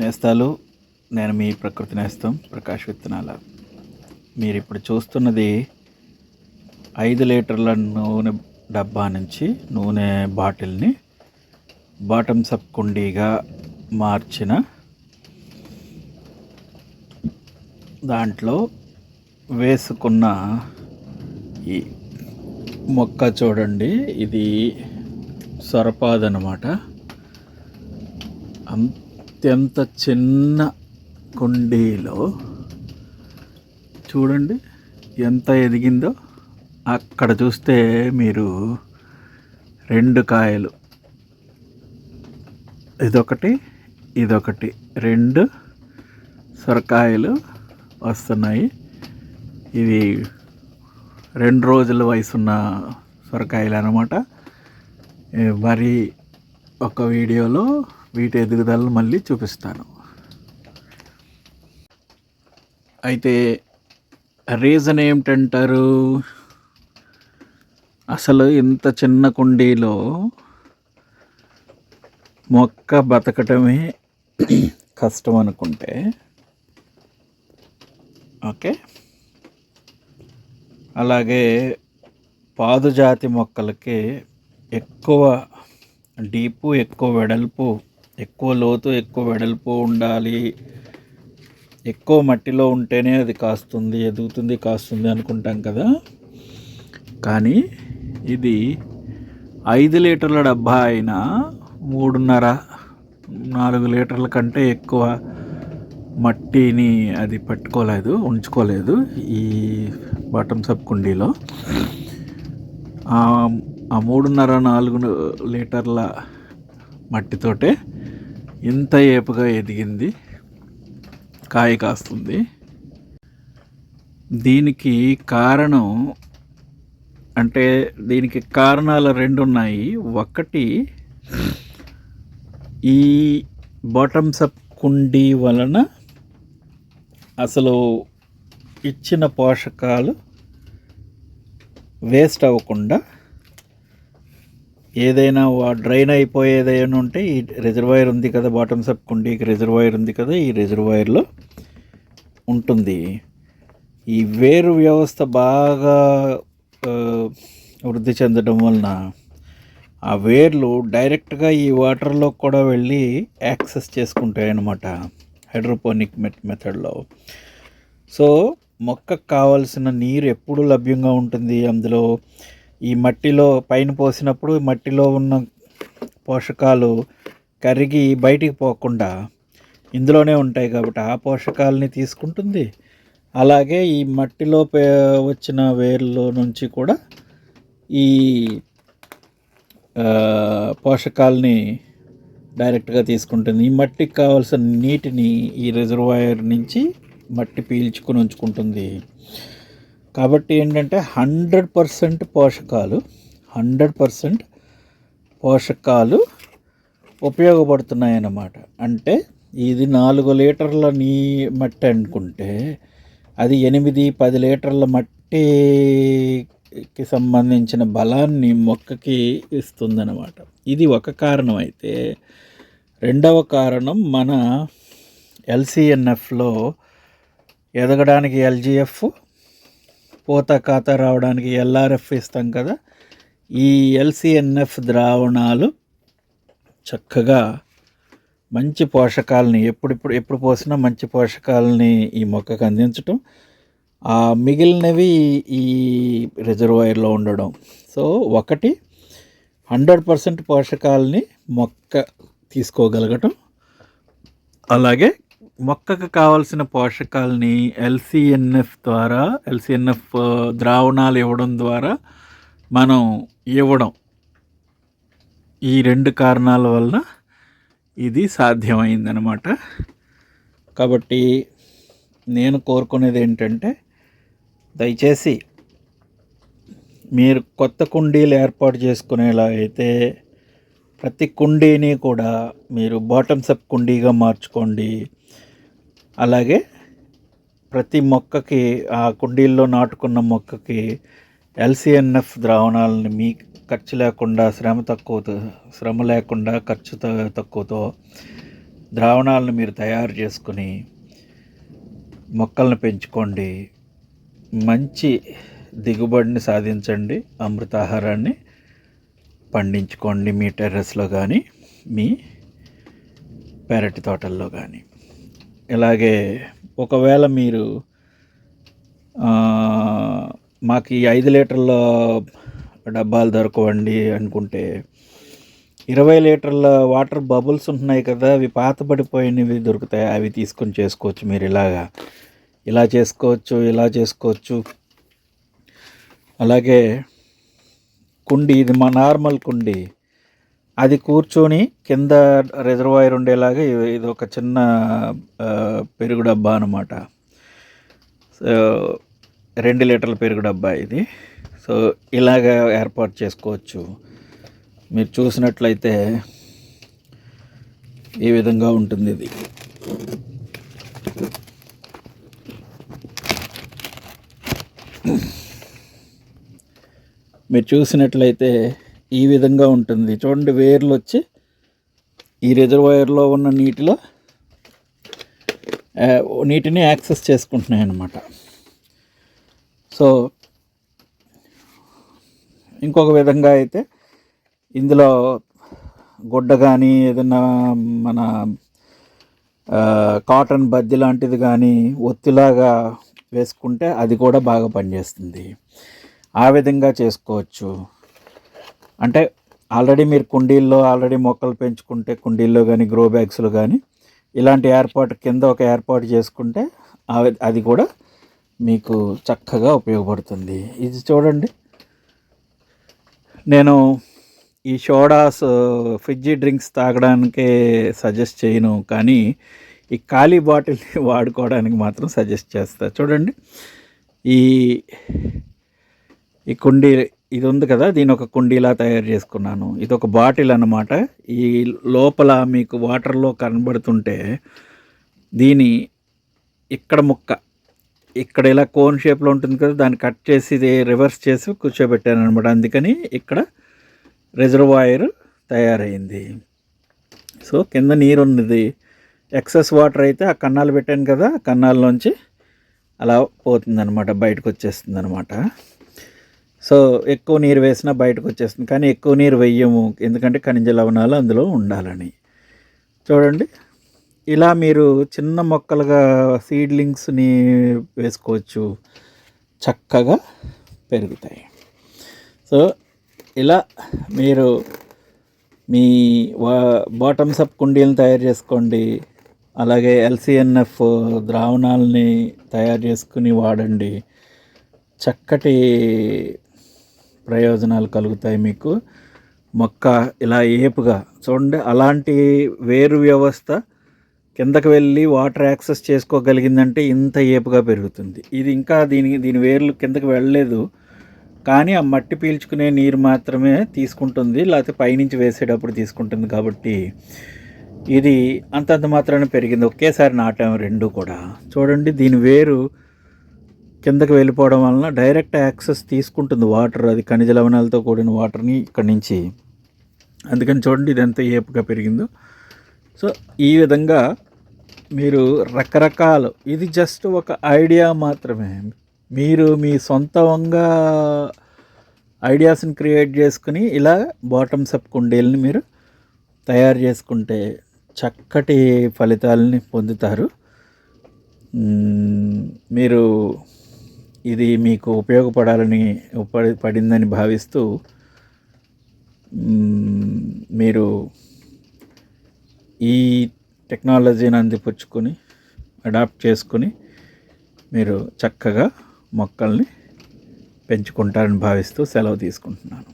నేస్తాలు నేను మీ ప్రకృతి నేస్తం ప్రకాష్ విత్తనాల. మీరు ఇప్పుడు చూస్తున్నది ఐదు లీటర్ల నూనె డబ్బా నుంచి నూనె బాటిల్ని బాటమ్స్ అప్ కుండీగా మార్చిన దాంట్లో వేసుకున్న ఈ మొక్క చూడండి ఇది సొరపాదనమాట. అత్యంత చిన్న కుండీలో చూడండి ఎంత ఎదిగిందో. అక్కడ చూస్తే మీరు రెండు కాయలు. ఇదొకటి ఇదొకటి. రెండు సొరకాయలు వస్తున్నాయి. ఇవి రెండు రోజుల వయసున్న సొరకాయలు అనమాట మరి ఒక వీడియోలో వీటి ఎదుగుదలను మళ్ళీ చూపిస్తాను. అయితే రీజన్ ఏమిటంటారు? అసలు ఇంత చిన్న కుండీలో మొక్క బతకటమే కష్టం అనుకుంటే. ఓకే? అలాగే పాదుజాతి మొక్కలకి ఎక్కువ డీపు ఎక్కువ వెడల్పు ఎక్కువ లోతు ఎక్కువ వెడల్పు ఉండాలి. ఎక్కువ మట్టిలో ఉంటేనే అది కాస్తుంది ఎదుగుతుంది కాస్తుంది అనుకుంటాం కదా. కానీ ఇది ఐదు లీటర్ల డబ్బా అయినా మూడున్నర నాలుగు లీటర్ల కంటే ఎక్కువ మట్టిని అది పట్టుకోలేదు ఉంచుకోలేదు ఈ బాటమ్ సబ్ కుండీలో. ఆ మూడున్నర నాలుగు లీటర్ల మట్టితోటే ఇంత ఏపుగా ఎదిగింది కాయ కాస్తుంది. దీనికి కారణం అంటే దీనికి కారణాలు రెండు ఉన్నాయి ఒకటి ఈ బాటమ్స్ అప్ కుండీ వలన అసలు ఇచ్చిన పోషకాలు వేస్ట్ అవ్వకుండా ఏదైనా డ్రైన్ అయిపోయేది ఏమైనా ఉంటే ఈ రిజర్వాయర్ ఉంది కదా బాటమ్ సబ్ కుండీకి రిజర్వాయర్ ఉంది కదా ఈ రిజర్వాయర్లో ఉంటుంది. ఈ వేరు వ్యవస్థ బాగా వృద్ధి చెందడం వలన ఆ వేర్లు డైరెక్ట్గా ఈ వాటర్లో కూడా వెళ్ళి యాక్సెస్ చేసుకుంటాయి అన్నమాట హైడ్రోపోనిక్ మెట్ మెథడ్లో. సో మొక్కకు కావాల్సిన నీరు ఎప్పుడు లభ్యంగా ఉంటుంది? అందులో ఈ మట్టిలో పైన పోసినప్పుడు మట్టిలో ఉన్న పోషకాలు కరిగి బయటికి పోకుండా ఇందులోనే ఉంటాయి కాబట్టి ఆ పోషకాలని తీసుకుంటుంది. అలాగే ఈ మట్టిలో పే వచ్చిన వేర్లో నుంచి కూడా ఈ పోషకాలని డైరెక్ట్గా తీసుకుంటుంది. ఈ మట్టికి కావాల్సిన నీటిని ఈ రిజర్వాయర్ నుంచి మట్టి పీల్చుకుని ఉంచుకుంటుంది. కాబట్టి ఏంటంటే హండ్రెడ్ పర్సెంట్ పోషకాలు హండ్రెడ్ పర్సెంట్ పోషకాలు ఉపయోగపడుతున్నాయి అన్నమాట అంటే ఇది నాలుగు లీటర్ల నీ మట్టి అనుకుంటే అది ఎనిమిది పది లీటర్ల మట్టికి సంబంధించిన బలాన్ని మొక్కకి ఇస్తుందన్నమాట. ఇది ఒక కారణం అయితే రెండవ కారణం మన ఎల్సిఎన్ఎఫ్లో ఎదగడానికి ఎల్జిఎఫ్ పూత ఖాతా రావడానికి ఎల్ఆర్ఎఫ్ ఇస్తాం కదా ఈ ఎల్సిఎన్ఎఫ్ ద్రావణాలు చక్కగా మంచి పోషకాలని ఎప్పుడిప్పుడు ఎప్పుడు పోసినా మంచి పోషకాలని ఈ మొక్కకు అందించటం. ఆ మిగిలినవి ఈ రిజర్వాయర్లో ఉండడం. సో ఒకటి హండ్రెడ్ పర్సెంట్ పోషకాలని మొక్క తీసుకోగలగటం. అలాగే మొక్కకు కావలసిన పోషకాలని ఎల్సిఎన్ఎఫ్ ద్వారా ఎల్సిఎన్ఎఫ్ ద్రావణాలు ఇవ్వడం ద్వారా మనం ఇవ్వడం. ఈ రెండు కారణాల వలన ఇది సాధ్యమైందనమాట. కాబట్టి నేను కోరుకునేది ఏంటంటే దయచేసి మీరు కొత్త కుండీలు ఏర్పాటు చేసుకునేలా అయితే ప్రతి కుండీని కూడా మీరు బాటమ్స్ అప్ కుండీగా మార్చుకోండి. అలాగే ప్రతి మొక్కకి ఆ కుండీల్లో నాటుకున్న మొక్కకి ఎల్సిఎన్ఎఫ్ ద్రావణాలని మీ ఖర్చు లేకుండా శ్రమ తక్కువతో శ్రమ లేకుండా ఖర్చు తక్కువతో ద్రావణాలను మీరు తయారు చేసుకుని మొక్కలను పెంచుకోండి. మంచి దిగుబడిని సాధించండి. అమృతాహారాన్ని పండించుకోండి మీ టెర్రస్లో కానీ మీ పెరటి తోటల్లో కానీ ఇలాగే ఒకవేళ మీరు మాకు ఈ ఐదు లీటర్ల డబ్బాలు దొరకవండి అనుకుంటే ఇరవై లీటర్ల వాటర్ బబుల్స్ ఉంటున్నాయి కదా అవి పాతబడిపోయినవి దొరుకుతాయి అవి తీసుకొని చేసుకోవచ్చు మీరు ఇలాగా. ఇలా చేసుకోవచ్చు ఇలా చేసుకోవచ్చు. అలాగే కుండి ఇది మా నార్మల్ కుండి. అది కూర్చొని కింద రిజర్వాయర్ ఉండేలాగా ఇది- ఒక చిన్న పెరుగు డబ్బా అనమాట సో రెండు లీటర్ల పెరుగు డబ్బా ఇది. సో ఇలాగ ఏర్పాటు చేసుకోవచ్చు. మీరు చూసినట్లయితే ఈ విధంగా ఉంటుంది ఇది. మీరు చూసినట్లయితే ఈ విధంగా ఉంటుంది. చూడండి వేర్లు వచ్చి ఈ రిజర్వాయర్లో ఉన్న నీటిలో నీటిని యాక్సెస్ చేసుకుంటున్నాయి అన్నమాట సో ఇంకొక విధంగా అయితే ఇందులో గుడ్డ కానీ ఏదైనా మన కాటన్ బద్ది లాంటిది కానీ ఒత్తిలాగా వేసుకుంటే అది కూడా బాగా పనిచేస్తుంది. ఆ విధంగా చేసుకోవచ్చు. అంటే ఆల్రెడీ మీరు కుండీల్లో ఆల్రెడీ మొక్కలు పెంచుకుంటే కుండీల్లో కానీ గ్రో బ్యాగ్స్లో కానీ ఇలాంటి ఏర్పాటు కింద ఒక ఏర్పాటు చేసుకుంటే అది కూడా మీకు చక్కగా ఉపయోగపడుతుంది. ఇది చూడండి. నేను ఈ సోడాస్ ఫ్రిడ్జి డ్రింక్స్ తాగడానికే సజెస్ట్ చేయను కానీ ఈ ఖాళీ బాటిల్ని వాడుకోవడానికి మాత్రం సజెస్ట్ చేస్తా. చూడండి. ఈ ఈ కుండీ ఇది ఉంది కదా దీని ఒక కుండీలా తయారు చేసుకున్నాను. ఇది ఒక బాటిల్ అన్నమాట. ఈ లోపల మీకు వాటర్లో కనబడుతుంటే దీని ఇక్కడ ముక్క ఇక్కడ ఇలా కోన్ షేప్లో ఉంటుంది కదా దాన్ని కట్ చేసి ఇది రివర్స్ చేసి కూర్చోబెట్టాను అనమాట అందుకని ఇక్కడ రిజర్వాయర్ తయారైంది. సో కింద నీరు ఉన్నది ఎక్సెస్ వాటర్ అయితే ఆ కన్నాలు పెట్టాను కదా ఆ కన్నాల్లోంచి అలా పోతుందన్నమాట బయటకు వచ్చేస్తుంది అనమాట సో ఎక్కువ నీరు వేసినా బయటకు వచ్చేస్తుంది. కానీ ఎక్కువ నీరు వెయ్యము. ఎందుకంటే ఖనిజ లవణాలు అందులో ఉండాలని. చూడండి. ఇలా మీరు చిన్న మొక్కలుగా సీడ్లింగ్స్ని వేసుకోవచ్చు. చక్కగా పెరుగుతాయి. సో ఇలా మీరు మీ వా బాటమ్స్ అప్ కుండీలను తయారు చేసుకోండి. అలాగే ఎల్సిఎన్ఎఫ్ ద్రావణాలని తయారు చేసుకుని వాడండి. చక్కటి ప్రయోజనాలు కలుగుతాయి మీకు. మొక్క ఇలా ఏపుగా చూడండి అలాంటి వేరు వ్యవస్థ కిందకు వెళ్ళి వాటర్ యాక్సెస్ చేసుకోగలిగిందంటే ఇంత ఏపుగా పెరుగుతుంది. ఇది ఇంకా దీని దీని వేర్లు కిందకి వెళ్ళలేదు. కానీ ఆ మట్టి పీల్చుకునే నీరు మాత్రమే తీసుకుంటుంది లేకపోతే పైనుంచి వేసేటప్పుడు తీసుకుంటుంది కాబట్టి ఇది అంతంత మాత్రాన పెరిగింది. ఒకేసారి నాటాము రెండు కూడా. చూడండి దీని వేరు కిందకి వెళ్ళిపోవడం వలన డైరెక్ట్ యాక్సెస్ తీసుకుంటుంది వాటర్ అది ఖనిజ లవణాలతో కూడిన వాటర్ని ఇక్కడి నుంచి. అందుకని చూడండి ఇది ఎంత ఏపుగా పెరిగిందో. సో ఈ విధంగా మీరు రకరకాలు ఇది జస్ట్ ఒక ఐడియా మాత్రమే. మీరు మీ సొంతంగా ఐడియాస్ని క్రియేట్ చేసుకుని ఇలా బాటమ్స్ అప్ కుండీలని మీరు తయారు చేసుకుంటే చక్కటి ఫలితాలని పొందుతారు. మీరు ఇది మీకు ఉపయోగపడాలని పడిందని భావిస్తూ మీరు ఈ టెక్నాలజీని అందిపుచ్చుకొని అడాప్ట్ చేసుకుని మీరు చక్కగా మొక్కల్ని పెంచుకుంటారని భావిస్తూ సెలవు తీసుకుంటున్నాను.